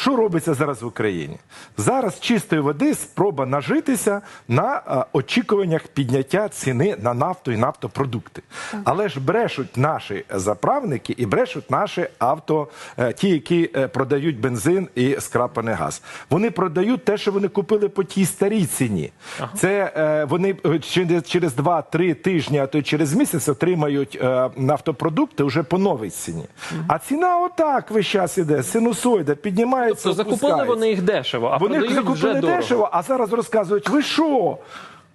що робиться зараз в Україні? Зараз чистої води спроба нажитися на е, очікуваннях підняття ціни на нафту і нафтопродукти. Але ж брешуть наші заправники і брешуть наші авто, е, ті, які е, продають бензин і скрапаний газ. Вони продають те, що вони купили по тій старій ціні. Це вони через, через 2-3 тижні, а то й через місяць отримають нафтопродукти вже по новій ціні. А ціна отак весь час іде, синусоїда, піднімається. То закупили опускається. вони їх дешево, а Вони продають вже закупили дорого. дешево, а зараз розказують, ви що?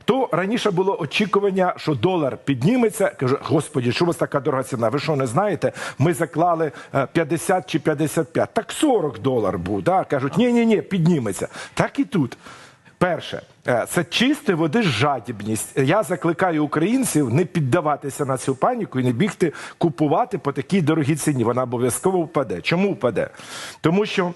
То раніше було очікування, що долар підніметься. Кажу, господі, що у вас така дорога ціна? Ви що не знаєте? Ми заклали е, 50 чи 55. Так 40 долар був. Да? Кажуть, ні, ні, ні, підніметься. Так і тут. Перше, е, це чистої води жадібність. Я закликаю українців не піддаватися на цю паніку і не бігти купувати по такій дорогій ціні. Вона обов'язково впаде. Чому впаде? Тому що.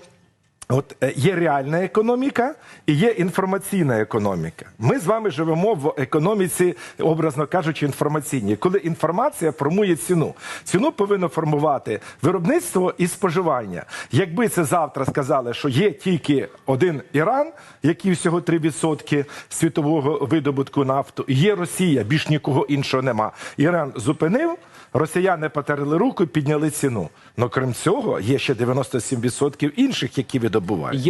От е, є реальна економіка і є інформаційна економіка. Ми з вами живемо в економіці, образно кажучи, інформаційній, коли інформація формує ціну. Ціну повинно формувати виробництво і споживання. Якби це завтра сказали, що є тільки один Іран, який всього 3% світового видобутку нафту, є Росія, більш нікого іншого нема. Іран зупинив. Росіяни потерли руку підняли ціну. Ну крім цього, є ще 97% інших, які видобувають.